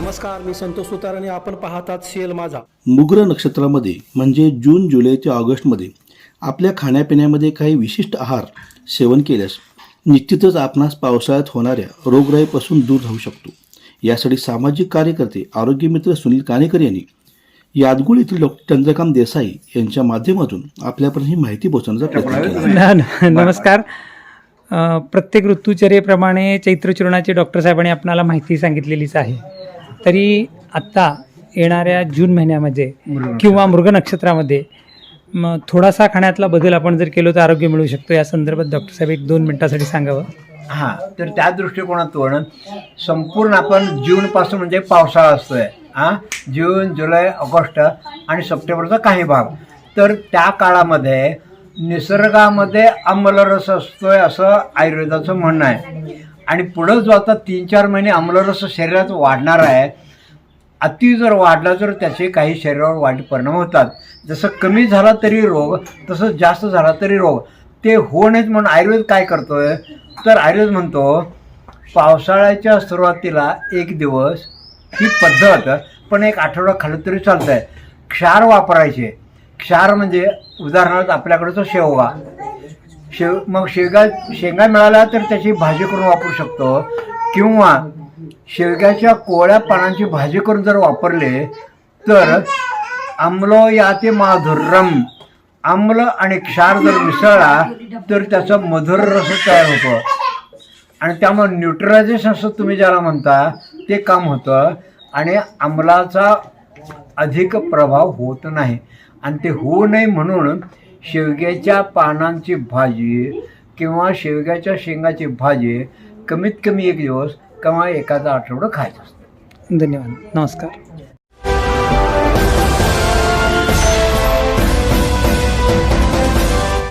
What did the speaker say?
नमस्कार मी संतोष सुतार आणि आपण पाहतात सेल माझा. मुग्र नक्षत्रामध्ये म्हणजे जून जुलै ते ऑगस्टमध्ये आपल्या खाण्यापिण्यामध्ये काही विशिष्ट आहार सेवन केल्यास निश्चितच आपणास पावसाळ्यात होणाऱ्या रोगराईपासून दूर राहू शकतो. यासाठी सामाजिक कार्यकर्ते आरोग्यमित्र सुनील कानेकर यांनी यादगुळ येथील डॉक्टर चंद्रकांत देसाई यांच्या माध्यमातून आपल्यापर्यंत ही माहिती पोहोचवण्याचा प्रयत्न केला. नमस्कार. प्रत्येक ऋतुचर्येप्रमाणे चैत्रचूर्णाची डॉक्टर साहेबांनी आपणाला माहिती सांगितलेलीच आहे. तरी आत्ता येणाऱ्या जून महिन्यामध्ये किंवा मृग नक्षत्रामध्ये म थोडासा खाण्यातला बदल आपण जर केलो तर आरोग्य मिळू शकतो. या संदर्भात डॉक्टर साहेब एक दोन मिनिटासाठी सांगावं. हां तर त्या दृष्टिकोनातून संपूर्ण आपण जूनपासून म्हणजे पावसाळा असतोय. हां जून जुलै ऑगस्ट आणि सप्टेंबरचा काही भाग. तर त्या काळामध्ये निसर्गामध्ये आम्लरस असतोय असं आयुर्वेदाचं म्हणणं आहे. आणि पुढं जो आता तीन चार महिने आम्लरस शरीरात वाढणार आहे अति जर वाढला तर त्याचे काही शरीरावर वाईट परिणाम होतात. जसं कमी झाला तरी रोग तसं जास्त झाला तरी रोग. ते होऊ नयेत म्हणून आयुर्वेद काय करतोय? तर आयुर्वेद म्हणतो पावसाळ्याच्या सुरुवातीला एक दिवस ही पद्धत पण एक आठवडा खाल्लं तरी चालतं आहे क्षार वापरायचे. क्षार म्हणजे उदाहरणार्थ आपल्याकडचं शेवगा. शेव मग शेगा शेंगा मिळाला तर त्याची भाजी करून वापरू शकतो. किंवा शेवग्याच्या कोळ्या पानांची भाजी करून जर वापरले तर आम्ल या ते माधुर्यम आम्ल आणि क्षार जर मिसळला तर त्याचा मधुर रस तयार होतो. आणि त्यामुळे न्यूट्रलायझेशन असं तुम्ही ज्याला म्हणता ते काम होतं. आणि आम्लाचा अधिक प्रभाव होत नाही. आणि ते होऊ नये म्हणून शेवग्याच्या पानांची भाजी किंवा शेवग्याच्या शेंगाची भाजी कमीत कमी एक दिवस किंवा एखादा आठवडं खायचं असतं. धन्यवाद. नमस्कार.